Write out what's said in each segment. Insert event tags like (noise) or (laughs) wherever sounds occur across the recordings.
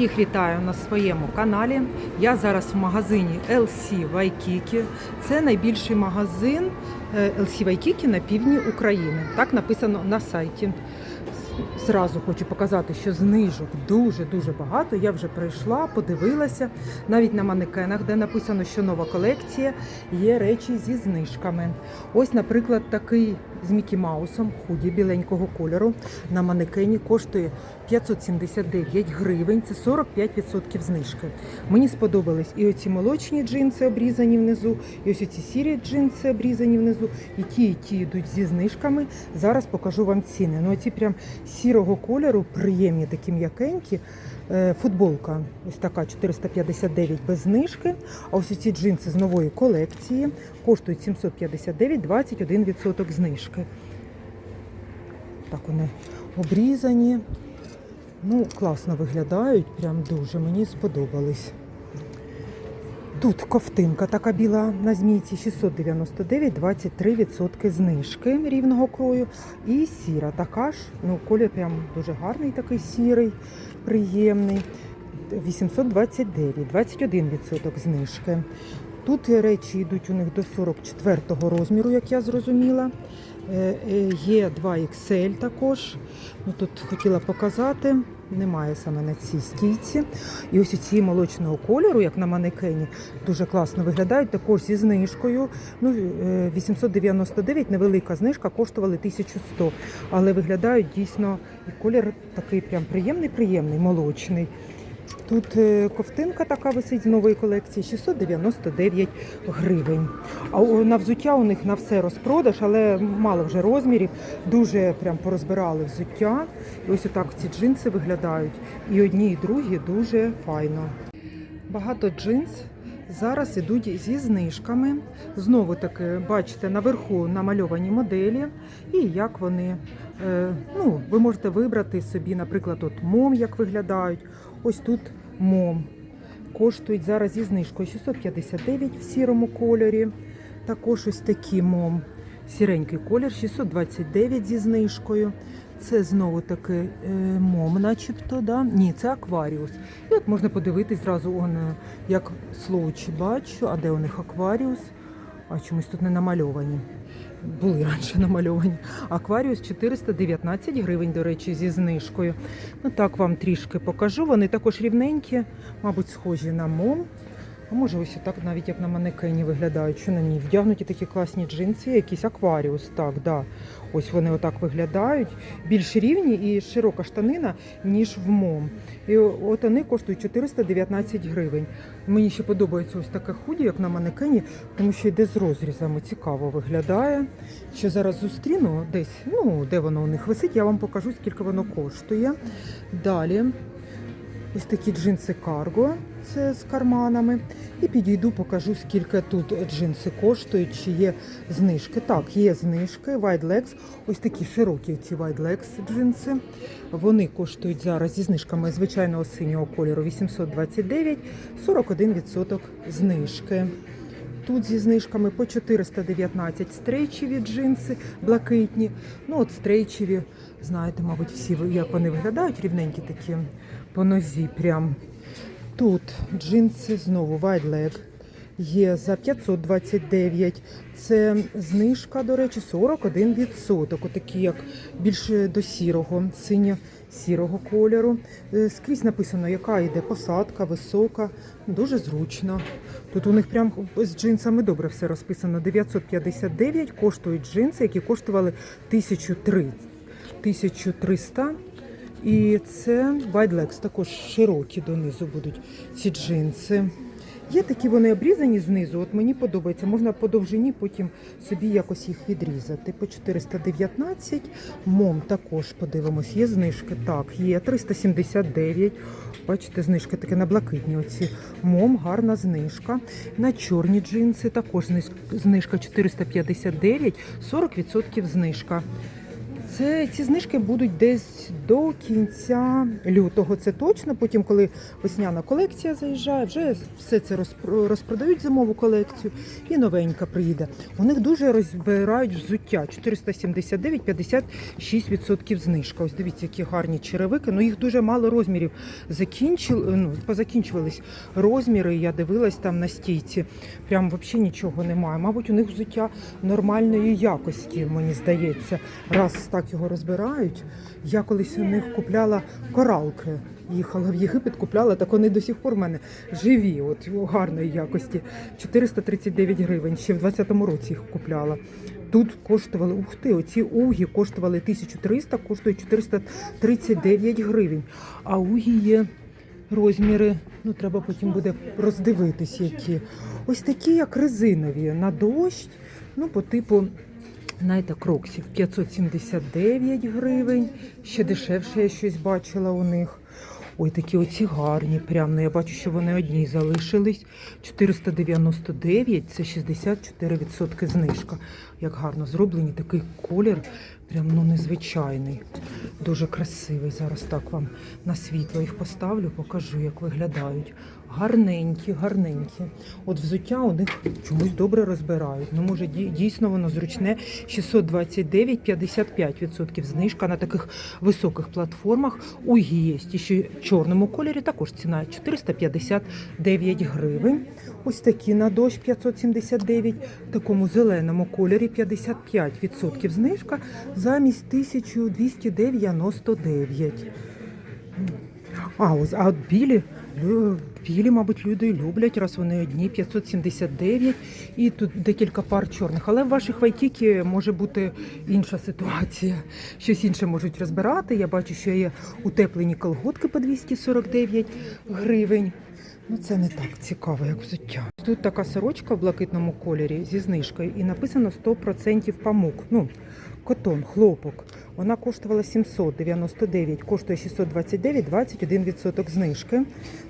Всіх вітаю на своєму каналі. Я зараз в магазині LC Waikiki. Це найбільший магазин е, LC Waikiki на півдні України. Так написано на сайті. Зразу хочу показати, що знижок дуже-дуже багато. Я вже прийшла, подивилася. Навіть на манекенах, де написано, що нова колекція, є речі зі знижками. Ось, наприклад, такий з Мікі Маусом, худі біленького кольору на манекені коштує 579 гривень, це 45% знижки. Мені сподобались і оці молочні джинси обрізані внизу, і ось оці сірі джинси обрізані внизу, і ті, і ті йдуть зі знижками. Зараз покажу вам ціни. Ну, оці прям сірого кольору, приємні такі м'якенькі. Е, Футболка ось така 459 без знижки. А ось ці джинси з нової колекції коштують 759, 21% знижки. Так вони обрізані. Ну, класно виглядають, прям дуже мені сподобались. Тут ковтинка така біла на змійці 699, 23% знижки рівного крою. І сіра така ж, ну колір прям дуже гарний, такий сірий, приємний. 829, 21% знижки. Тут речі йдуть у них до 44 розміру, як я зрозуміла. Е, е, Є 2 XL також. Ну, тут хотіла показати. Немає саме на цій стійці. І ось ці молочного кольору, як на манекені, дуже класно виглядають. Також зі знижкою. Ну, е, 899, невелика знижка, коштували 1100. Але виглядають дійсно і колір такий прям приємний, приємний, молочний. Тут е, ковтинка така висить з нової колекції 699 гривень. А на взуття у них на все розпродаж, але мало вже розмірів. Дуже прям порозбирали взуття. І ось отак ці джинси виглядають. І одні, і другі дуже файно. Багато джинс зараз ідуть зі знижками. Знову таки, бачите, наверху намальовані моделі і як вони. е, Ну, ви можете вибрати собі, наприклад, от мом, як виглядають. Ось тут мом. Коштують зараз зі знижкою 659 в сірому кольорі. Також ось такі мом. Сіренький колір 629 зі знижкою. Це знову таки е, мом, начебто, да? Ні, це акваріус. І от можна подивитись зразу, он, е, як слоучі бачу, а де у них акваріус? А чомусь тут не намальовані. Були раніше намальовані. Акваріус 419 гривень, до речі, зі знижкою. Ну так вам трішки покажу. Вони також рівненькі, мабуть, схожі на мом. А може ось так навіть як на манекені виглядають, що на ній вдягнуті такі класні джинси, якийсь акваріус. Так, да. Ось вони отак виглядають. Більш рівні і широка штанина, ніж в мом. І от вони коштують 419 гривень. Мені ще подобається ось таке худі, як на манекені, тому що йде з розрізами. Цікаво виглядає. Що зараз зустріну десь, ну де воно у них висить, я вам покажу, скільки воно коштує. Далі. Ось такі джинси карго, це з карманами. І підійду, покажу, скільки тут джинси коштують, чи є знижки. Так, є знижки, Wide Legs. Ось такі широкі ці Wide Legs джинси. Вони коштують зараз зі знижками звичайного синього кольору 829, 41% знижки. Тут зі знижками по 419 стрейчеві джинси блакитні. Ну от стрейчеві, знаєте, мабуть, всі як вони виглядають, рівненькі такі по нозі прям. Тут джинси знову leg є за 529. Це знижка, до речі, 41%. Отакі, як більше до сірого, синьо-сірого кольору. Е, Скрізь написано, яка йде посадка, висока, дуже зручно. Тут у них прям з джинсами добре все розписано. 959 коштують джинси, які коштували 1003. 1300. І це Legs, також широкі донизу будуть ці джинси. Є такі вони обрізані знизу, от мені подобається. Можна по довжині потім собі якось їх відрізати. По 419. Мом також подивимось. Є знижки. Так, є 379. Бачите, знижки такі на блакитні. Оці мом, гарна знижка. На чорні джинси також знижка 459, 40% знижка. Це ці знижки будуть десь до кінця лютого. Це точно. Потім, коли весняна колекція заїжджає, вже все це розпродають зимову колекцію і новенька приїде. У них дуже розбирають взуття 479, 56% знижка. Ось дивіться, які гарні черевики. Ну їх дуже мало розмірів. Закінчили, ну, позакінчувались розміри. Я дивилась там на стійці. Прям взагалі нічого немає. Мабуть, у них взуття нормальної якості, мені здається. Раз так його розбирають. Я колись у них купляла коралки. Їхала в Єгипет, купляла, так вони до сих пор в мене живі, от гарної якості. 439 гривень. Ще в 20-му році їх купляла. Тут коштували, ух ти, оці угі коштували 1300, коштують 439 гривень. А угі є розміри, ну треба потім буде роздивитись, які. Ось такі, як резинові, на дощ, ну, по типу, знаєте, кроксів 579 гривень. Ще дешевше я щось бачила у них. Ой, такі оці гарні. Прям, ну я бачу, що вони одні залишились. 499 це 64% знижка. Як гарно зроблені, такий колір, прям ну незвичайний. Дуже красивий. Зараз так вам на світло їх поставлю, покажу, як виглядають. Гарненькі, гарненькі. От взуття у них чомусь добре розбирають. Ну, може, дійсно воно зручне. 629, 55% знижка на таких високих платформах. У є ще в чорному кольорі також ціна 459 гривень. Ось такі на дощ 579, в такому зеленому кольорі 55% знижка замість 1299. А, ось, а от білі, білі, мабуть, люди люблять, раз вони одні, 579 і тут декілька пар чорних. Але в ваших вайкікі може бути інша ситуація. Щось інше можуть розбирати. Я бачу, що є утеплені колготки по 249 гривень. Ну, це не так цікаво, як взуття. Тут така сорочка в блакитному кольорі зі знижкою і написано 100% памук. Ну, котон, хлопок. Вона коштувала 799, коштує 629, 21% знижки.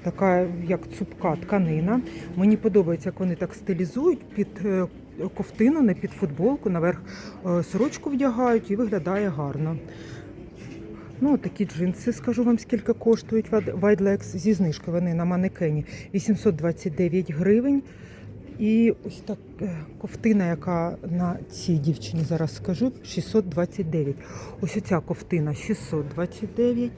Така як цупка тканина. Мені подобається, як вони так стилізують під е, ковтину, не під футболку, наверх е, сорочку вдягають і виглядає гарно. Ну, такі джинси, скажу вам, скільки коштують Wide зі знижкою. Вони на манекені 829 гривень. І ось так е, ковтина, яка на цій дівчині зараз скажу, 629. Ось оця ковтина 629.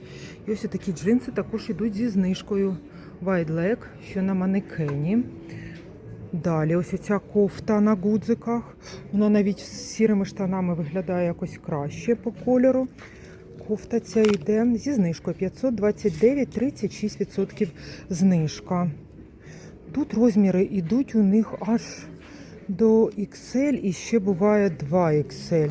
І ось такі джинси також йдуть зі знижкою Wide що на манекені. Далі, ось ця кофта на гудзиках. Вона навіть з сірими штанами виглядає якось краще по кольору. Кофта ця йде зі знижкою 529, 36% знижка. Тут розміри йдуть у них аж до XL і ще буває 2XL.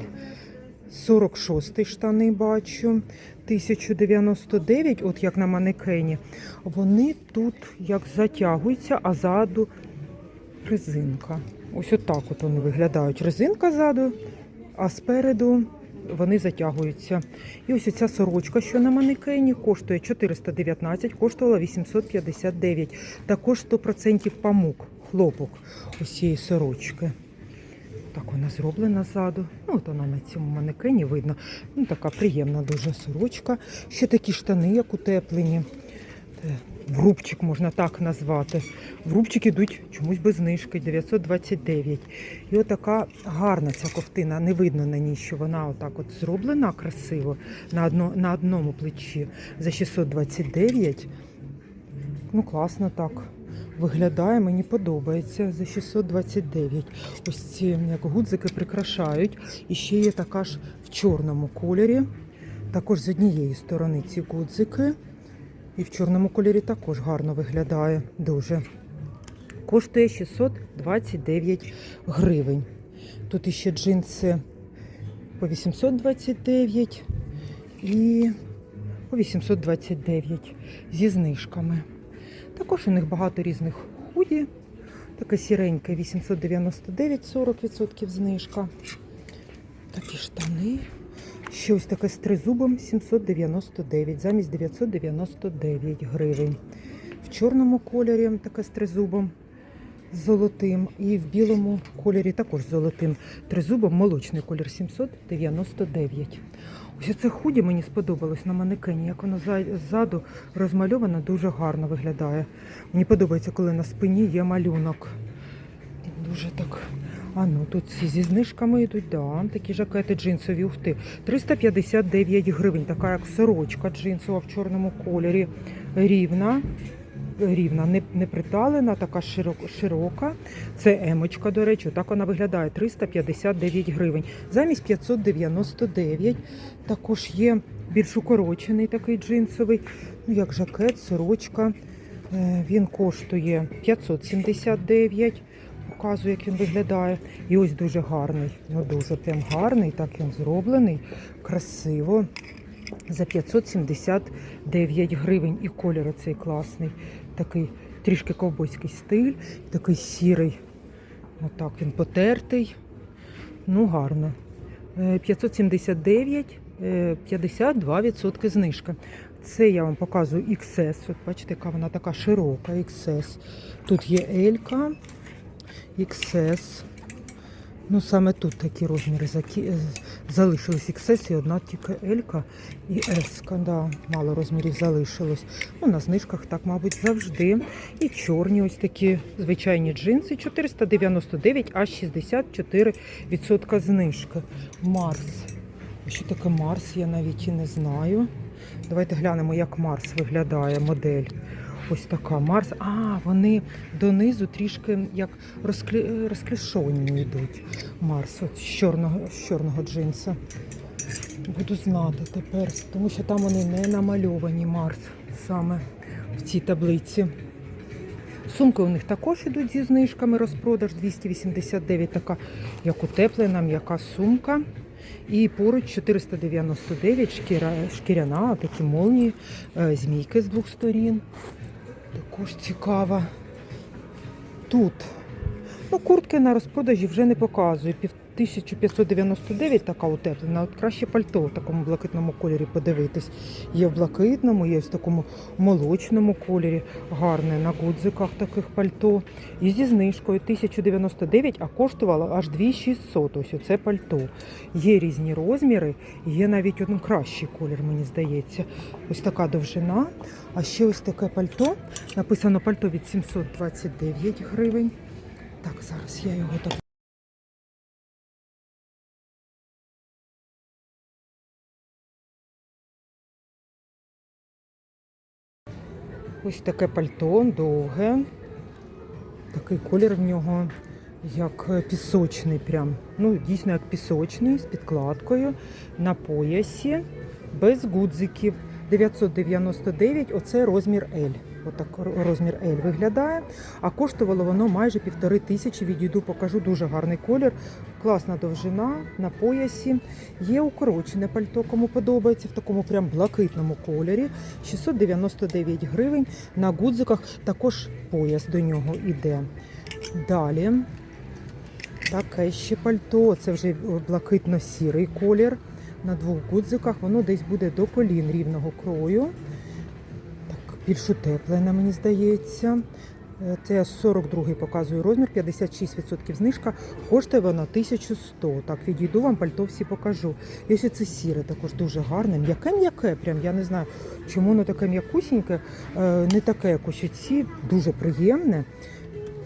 46 штани бачу. 1099, от як на манекені. Вони тут як затягуються, а ззаду резинка. Ось отак от вони виглядають. Резинка ззаду, а спереду вони затягуються. І ось ця сорочка, що на манекені, коштує 419, коштувала 859. Також 100% памук, хлопок ось цієї сорочки. Так вона зроблена ззаду. Ну, от вона на цьому манекені видно. Ну, така приємна дуже сорочка. Ще такі штани, як утеплені. Врубчик можна так назвати. Врубчик ідуть чомусь без знижки 929. І отака гарна ця ковтина. Не видно на ній, що вона отак от зроблена красиво на, одно, на одному плечі за 629. Ну, класно так. Виглядає, мені подобається за 629. Ось ці як гудзики прикрашають. І ще є така ж в чорному кольорі. Також з однієї сторони ці гудзики. І в чорному кольорі також гарно виглядає дуже. Коштує 629 гривень. Тут іще джинси по 829 і по 829 зі знижками. Також у них багато різних худі. Таке сіреньке 899, 40% знижка. Такі штани. Ще ось таке з тризубом 799, замість 999 гривень. В чорному кольорі таке з тризубом золотим і в білому кольорі також золотим. Тризубом молочний колір 799. Ось це худі мені сподобалось на манекені, як воно ззаду розмальовано, дуже гарно виглядає. Мені подобається, коли на спині є малюнок. Дуже так. А ну тут всі зі знижками йдуть, да, такі жакети джинсові, ух ти. 359 гривень, така як сорочка джинсова в чорному кольорі. Рівна. Рівна, не, не приталена, така широка. Це емочка, до речі, так вона виглядає 359 гривень. Замість 599 також є більш укорочений такий джинсовий, ну як жакет, сорочка. Е, Він коштує 579. Показую, як він виглядає. І ось дуже гарний. Ну дуже прям гарний, так він зроблений, красиво. За 579 гривень. І колір оцей класний. Такий трішки ковбойський стиль, такий сірий. Отак він потертий. Ну, гарно. Е, 579, е, 52% знижка. Це я вам показую XS. От бачите, яка вона така широка XS. Тут є L, XS. Ну, саме тут такі розміри е, залишились XS і одна тільки L і S. Да, мало розмірів залишилось. Ну, на знижках так, мабуть, завжди. І чорні ось такі звичайні джинси 499, аж 64% знижки. Марс. Що таке Марс, я навіть і не знаю. Давайте глянемо, як Марс виглядає модель. Ось така Марс. А, вони донизу трішки як розклі... розклішовані йдуть. Марс, от з чорного, з чорного джинса. Буду знати тепер, тому що там вони не намальовані Марс саме в цій таблиці. Сумки у них також ідуть зі знижками розпродаж 289, така як утеплена, м'яка сумка. І поруч 499 шкіра, шкіряна, такі молнії, е, змійки з двох сторін. Також цікава. Тут. Ну, куртки на розпродажі вже не показую. Пів 1599 така утеплена. От краще пальто в такому блакитному кольорі подивитись. Є в блакитному, є в такому молочному кольорі. Гарне на гудзиках таких пальто. І зі знижкою 1099, а коштувало аж 2600. Ось оце пальто. Є різні розміри, є навіть один кращий колір, мені здається. Ось така довжина. А ще ось таке пальто. Написано пальто від 729 гривень. Так, зараз я його так. Ось таке пальто довге. Такий колір в нього як пісочний прям. Ну, дійсно як пісочний, з підкладкою на поясі, без гудзиків. 999, оце розмір L. Отак розмір L виглядає. А коштувало воно майже півтори тисячі. Відійду, покажу дуже гарний колір. Класна довжина на поясі. Є укорочене пальто, кому подобається, в такому прям блакитному кольорі. 699 гривень. На гудзиках також пояс до нього іде. Далі таке ще пальто. Це вже блакитно-сірий колір. На двох гудзиках воно десь буде до колін рівного крою. Більш утеплене, мені здається. Е, Це я 42 показую розмір, 56% знижка. Коштує вона 1100. Так, відійду вам пальто всі покажу. І ось це сіре також дуже гарне. М'яке-м'яке, прям я не знаю, чому воно таке м'якусіньке, Е, не таке, як ось ці, дуже приємне.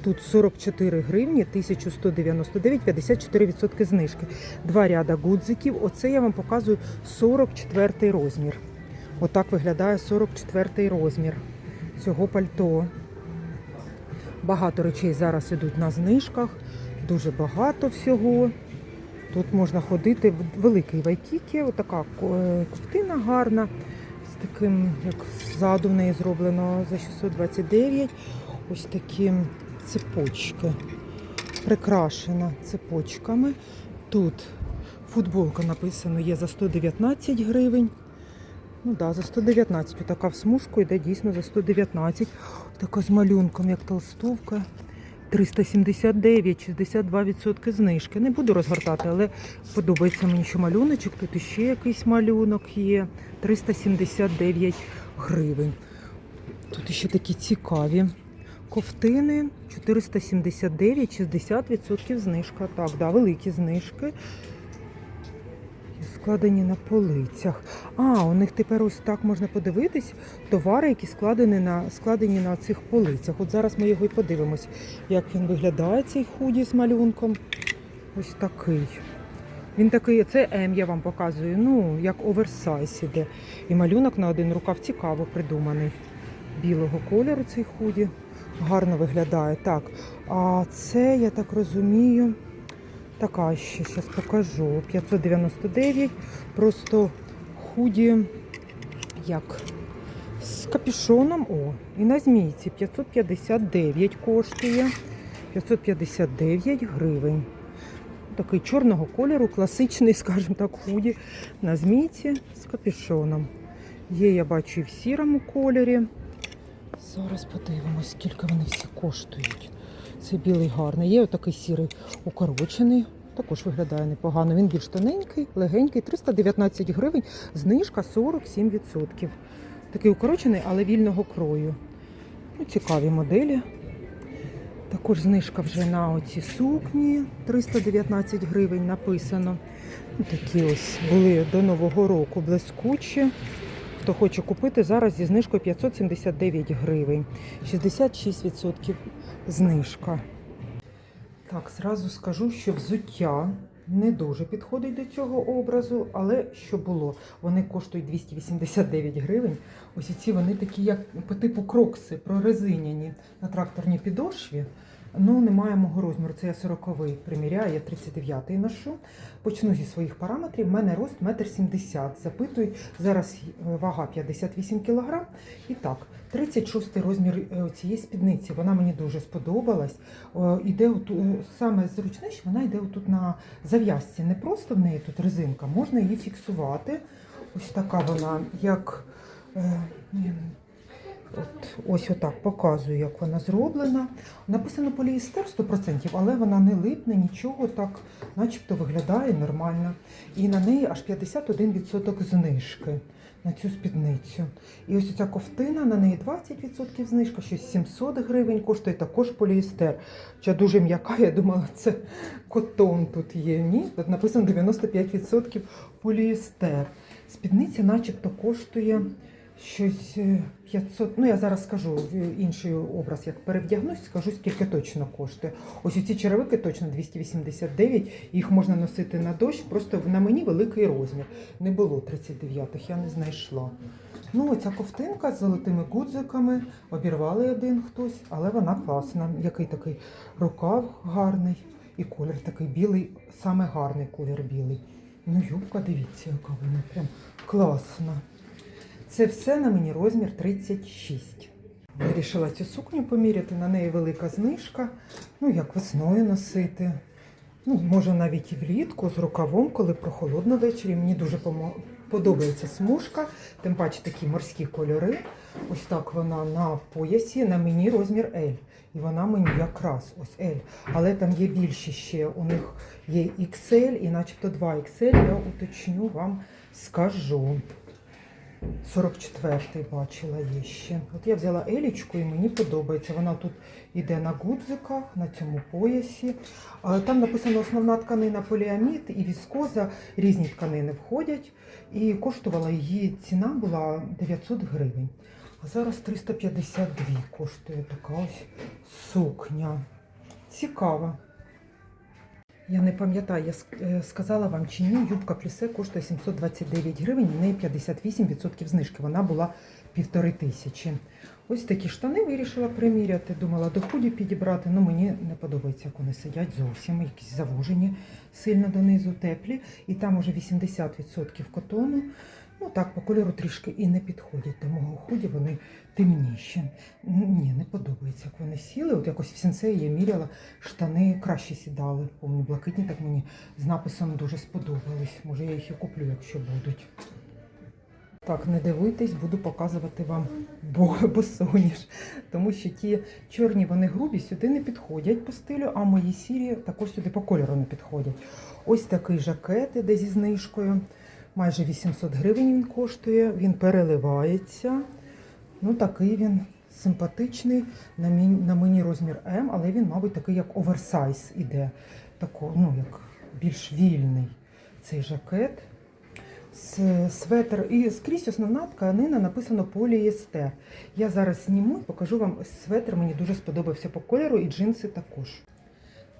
Тут 44 гривні, 1199, 54% знижки. Два ряда гудзиків. Оце я вам показую 44 розмір. Отак виглядає 44 розмір цього пальто. Багато речей зараз ідуть на знижках, дуже багато всього. Тут можна ходити в великий вайкікі, отака е, ковтина гарна, з таким, як ззаду в неї зроблено за 629. Ось такі цепочки. Прикрашена цепочками. Тут футболка написано є за 119 гривень. Ну так, да, за 119. Така в смужку йде дійсно за 119. Така з малюнком, як толстовка. 379, 62% знижки. Не буду розгортати, але подобається мені, що малюночок. Тут іще якийсь малюнок є. 379 гривень. Тут ще такі цікаві ковтини 479, 60% знижка. Так, да, великі знижки. Складені на полицях. А, у них тепер ось так можна подивитись товари, які складені на, складені на цих полицях. От зараз ми його і подивимось, як він виглядає, цей худі з малюнком. Ось такий. Він такий, це М, я вам показую, ну, як оверсайз іде. І малюнок на один рукав цікаво придуманий. Білого кольору цей худі. Гарно виглядає. Так. А це, я так розумію, така ще зараз покажу. 599. Просто худі як з капюшоном. О, і на змійці 559 коштує. 559 гривень. Такий чорного кольору, класичний, (laughs) скажімо так, худі на змійці з капюшоном. Є, я бачу, і в сірому кольорі. Зараз подивимось, скільки вони всі коштують. Це білий гарний. Є отакий сірий укорочений. Також виглядає непогано. Він більш тоненький, легенький, 319 гривень, знижка 47%. Такий укорочений, але вільного крою. Ну, цікаві моделі. Також знижка вже на оці сукні 319 гривень написано. Такі ось були до Нового року блискучі. Хто хоче купити зараз зі знижкою 579 гривень. 66% знижка. Так, зразу скажу, що взуття не дуже підходить до цього образу, але що було? Вони коштують 289 гривень. Ось ці вони такі, як по типу крокси, прорезиняні на тракторній підошві. Ну, немає мого розміру. Це я 40-й приміряю, я 39-й ношу. Почну зі своїх параметрів. У мене рост 1,70 м. Запитують, зараз е, вага 58 кг. І так, 36-й розмір е, цієї спідниці. Вона мені дуже сподобалась. Іде оту- е, саме зручне, що вона йде отут на зав'язці. Не просто в неї тут резинка, можна її фіксувати. Ось така вона, як. От, ось отак показую, як вона зроблена. Написано поліестер 100%, але вона не липне, нічого так, начебто виглядає нормально. І на неї аж 51% знижки на цю спідницю. І ось ця ковтина, на неї 20% знижка, щось 700 гривень коштує також поліестер. Хоча дуже м'яка, я думала, це котон тут є. Ні, тут написано 95% поліестер. Спідниця начебто коштує щось е, 500, ну я зараз скажу інший образ, як перевдягнусь, скажу, скільки точно коштує. Ось ці черевики точно 289, їх можна носити на дощ, просто на мені великий розмір. Не було 39-х, я не знайшла. Ну, оця ковтинка з золотими гудзиками, обірвали один хтось, але вона класна. Який такий рукав гарний і колір такий білий, саме гарний колір білий. Ну, юбка, дивіться, яка вона прям класна. Це все на мені розмір 36. Вирішила цю сукню поміряти, на неї велика знижка. Ну, як весною носити. Ну, може навіть і влітку з рукавом, коли прохолодно ввечері. Мені дуже подобається смужка, тим паче такі морські кольори. Ось так вона на поясі, на мені розмір L. І вона мені якраз ось L. Але там є більші ще. У них є XL і начебто 2 XL. Я уточню вам скажу. 44-й бачила є ще. От я взяла елічку і мені подобається. Вона тут йде на гудзиках, на цьому поясі. Там написано основна тканина поліамід і віскоза. Різні тканини входять. І коштувала її ціна була 900 гривень. А зараз 352 коштує така ось сукня. Цікава. Я не пам'ятаю, я е, сказала вам чи ні, юбка плісе коштує 729 гривень, у неї 58% знижки. Вона була півтори тисячі. Ось такі штани вирішила приміряти. Думала до худі підібрати. але мені не подобається, як вони сидять зовсім, якісь завужені сильно донизу, теплі. І там уже 80% котону. Ну так, по кольору трішки і не підходять до мого худі, вони темніші. Ні, не подобається, як вони сіли. От якось в сенсеї я міряла, штани краще сідали. Помню, блакитні так мені з написом дуже сподобались. Може, я їх і куплю, якщо будуть. Так, не дивуйтесь, буду показувати вам бо- босоніж. Тому що ті чорні вони грубі сюди не підходять по стилю, а мої сірі також сюди по кольору не підходять. Ось такий жакет іде зі знижкою. Майже 800 гривень він коштує, він переливається. Ну, такий він симпатичний. На мені, на мені розмір М, але він, мабуть, такий як оверсайз іде. Тако, ну, як більш вільний цей жакет. С- Светр і скрізь основна тканина написано полієстер. Я зараз зніму і покажу вам светр. Мені дуже сподобався по кольору, і джинси також.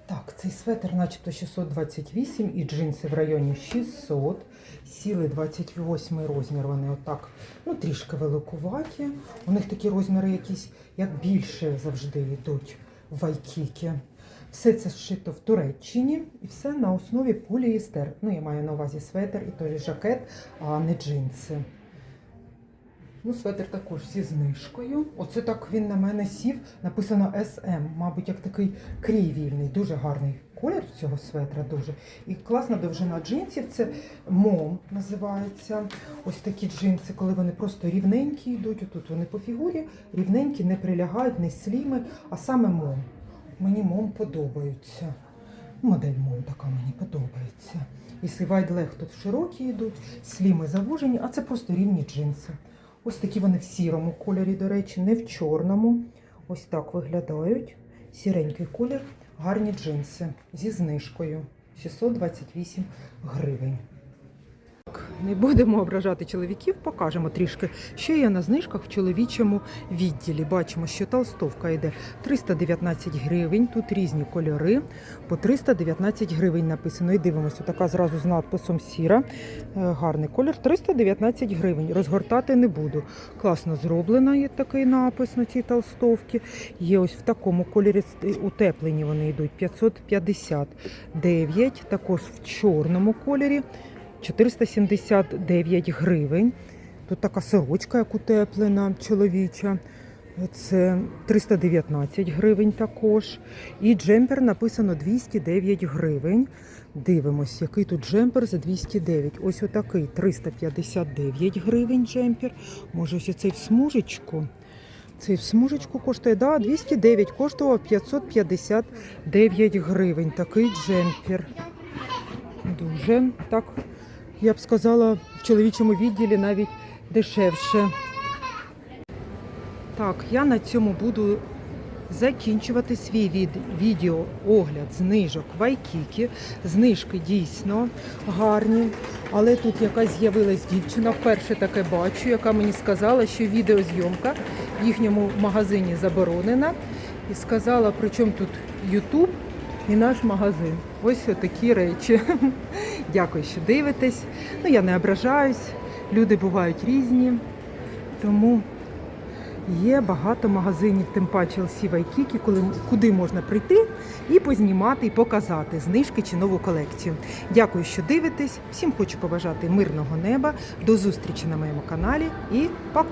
Так, цей светр начебто 628 і джинси в районі 600. Сіли 28 розмір, вони отак, ну трішки великуваті. У них такі розміри якісь, як більше завжди йдуть в Вайкікі. Все це зшито в Туреччині і все на основі поліестер. Ну, я маю на увазі светр і той жакет, а не джинси. Ну, светр також зі знижкою. Оце так він на мене сів. Написано SM. Мабуть, як такий крій вільний. Дуже гарний колір цього светра. Дуже. І класна довжина джинсів. Це мом називається. Ось такі джинси, коли вони просто рівненькі йдуть. Отут вони по фігурі, рівненькі, не прилягають, не сліми, а саме мом. Мені мом подобаються. Модель мом така мені подобається. Якщо вайдлег тут широкі йдуть, сліми завужені, а це просто рівні джинси. Ось такі вони в сірому кольорі, до речі, не в чорному. Ось так виглядають. Сіренький колір, гарні джинси зі знижкою. 628 гривень. Не будемо ображати чоловіків, покажемо трішки, що є на знижках в чоловічому відділі. Бачимо, що толстовка йде 319 гривень, тут різні кольори, по 319 гривень написано. І дивимося, така зразу з надписом сіра. Е, Гарний колір, 319 гривень. Розгортати не буду. Класно зроблена є такий напис на цій толстовці. Є ось в такому кольорі утеплені вони йдуть 559, також в чорному кольорі. 479 гривень. Тут така сорочка, як утеплена, чоловіча. Це 319 гривень також. І джемпер написано 209 гривень. Дивимось, який тут джемпер за 209. Ось отакий 359 гривень джемпер. Може, ось цей в смужечку. Цей в смужечку коштує, да, 209, коштував 559 гривень. Такий джемпер. Дуже так, я б сказала, в чоловічому відділі навіть дешевше. Так, я на цьому буду закінчувати свій від, відео огляд знижок в Айкікі. Знижки дійсно гарні. Але тут якась з'явилась дівчина, вперше таке бачу, яка мені сказала, що відеозйомка в їхньому магазині заборонена. І сказала, при чому тут Ютуб і наш магазин. Ось такі речі. Дякую, що дивитесь. Ну, я не ображаюсь, люди бувають різні. Тому є багато магазинів, тим паче LC коли, куди можна прийти і познімати, і показати знижки чи нову колекцію. Дякую, що дивитесь. Всім хочу побажати мирного неба. До зустрічі на моєму каналі і па!